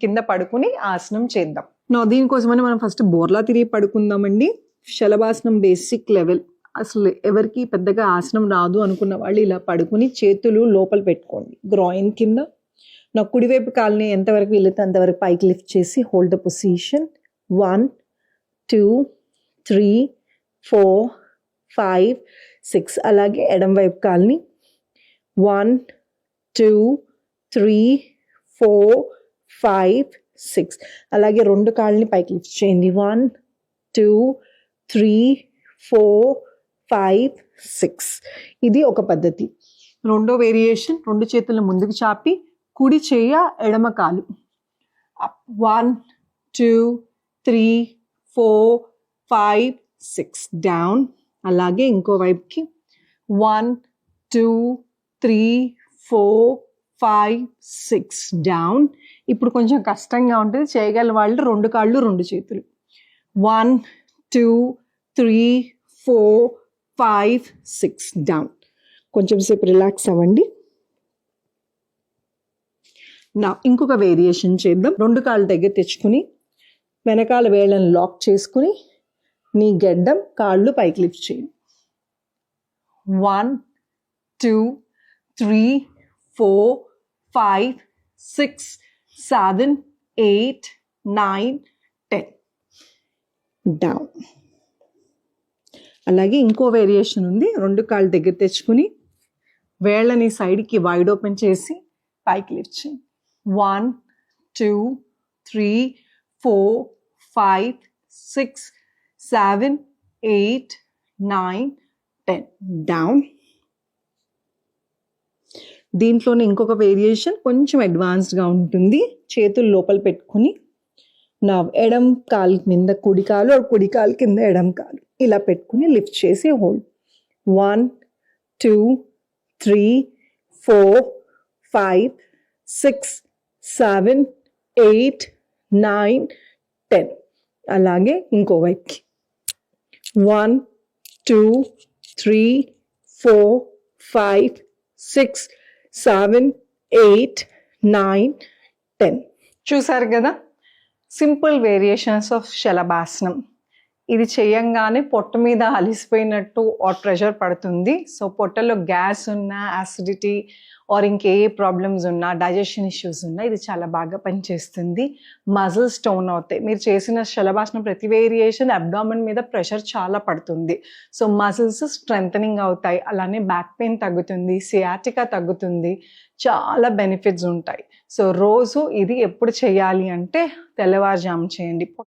కింద పడుకుని ఆసనం చేద్దాం. నా దీనికోసమని మనం ఫస్ట్ బోర్లా తిరిగి పడుకుందామండి. శలభాసనం బేసిక్ లెవెల్ అసలు ఎవరికి పెద్దగా ఆసనం రాదు అనుకున్న వాళ్ళు ఇలా పడుకుని చేతులు లోపల పెట్టుకోండి. గ్రాయిన్ కింద. నా కుడివైపు కాల్ని ఎంతవరకు వీలైతే అంతవరకు పైకి లిఫ్ట్ చేసి hold the position one two three four five six అలాగే ఎడం వైపు కాల్ని. One two three four five six అలాగే రెండు కాళ్ళని పైకి లిఫ్ట్ చేయండి. One two three four five six ఇది ఒక పద్ధతి. రెండో వేరియేషన్ రెండు చేతులను ముందుకు చాపి కుడి చేయ ఎడమ కాలు. One two three four five six down అలాగే ఇంకో వైపుకి. One two three four five six down ఇప్పుడు కొంచెం కష్టంగా ఉంటుంది. చేయగల వాళ్ళు రెండు కాళ్ళు రెండు చేతులు. One two three four five six down కొంచెం సేపు రిలాక్స్ అవ్వండి. నా ఇంకొక వేరియేషన్ చేద్దాం. రెండు కాళ్ళు దగ్గర తెచ్చుకుని వెనకాల వేళ్ళని లాక్ చేసుకుని నీ గెడ్డం కాళ్ళు పైకి లిఫ్ట్ చేయండి one two three four five six seven eight nine ten down అలాగే ఇంకో వేరియేషన్ ఉంది. రెండు కాళ్ళు దగ్గర తెచ్చుకుని వేళ్ళని సైడ్కి వైడ్ ఓపెన్ చేసి పైకి లిఫ్ట్ చేయండి one two three four five six seven eight nine ten down దీంట్లోనే ఇంకొక వేరియేషన్ కొంచెం అడ్వాన్స్డ్గా ఉంటుంది. చేతులు లోపల పెట్టుకుని నా ఎడం కాలు కింద కుడి కాలు కుడి కాలు కింద ఎడం కాలు. ఇలా పెట్టుకుని లిఫ్ట్ చేసి hold one two three four five six seven eight nine ten అలాగే ఇంకో వైపుకి. One two three four five six seven eight nine ten చూసారు కదా? సింపుల్ వేరియేషన్స్ ఆఫ్ శలభాసనం ఇది చేయంగానే పొట్ట మీద అలిసిపోయినట్టు ఆర్ ప్రెషర్ పడుతుంది. సో పొట్టలో గ్యాస్ ఉన్నా యాసిడిటీ ఆర్ ఇంకే ప్రాబ్లమ్స్ ఉన్నా డైజెషన్ ఇష్యూస్ ఉన్నా ఇది చాలా బాగా పనిచేస్తుంది. మజిల్స్ స్టోన్ అవుతాయి. మీరు చేసిన శలభాసనం ప్రతి వేరియేషన్ అబ్డామన్ మీద ప్రెషర్ చాలా పడుతుంది. సో మజిల్స్ స్ట్రెంథనింగ్ అవుతాయి. అలానే బ్యాక్ పెయిన్ తగ్గుతుంది సియాటికా తగ్గుతుంది. చాలా బెనిఫిట్స్ ఉంటాయి. సో రోజు ఇది ఎప్పుడు చేయాలి అంటే తెల్లవారుజాము చేయండి.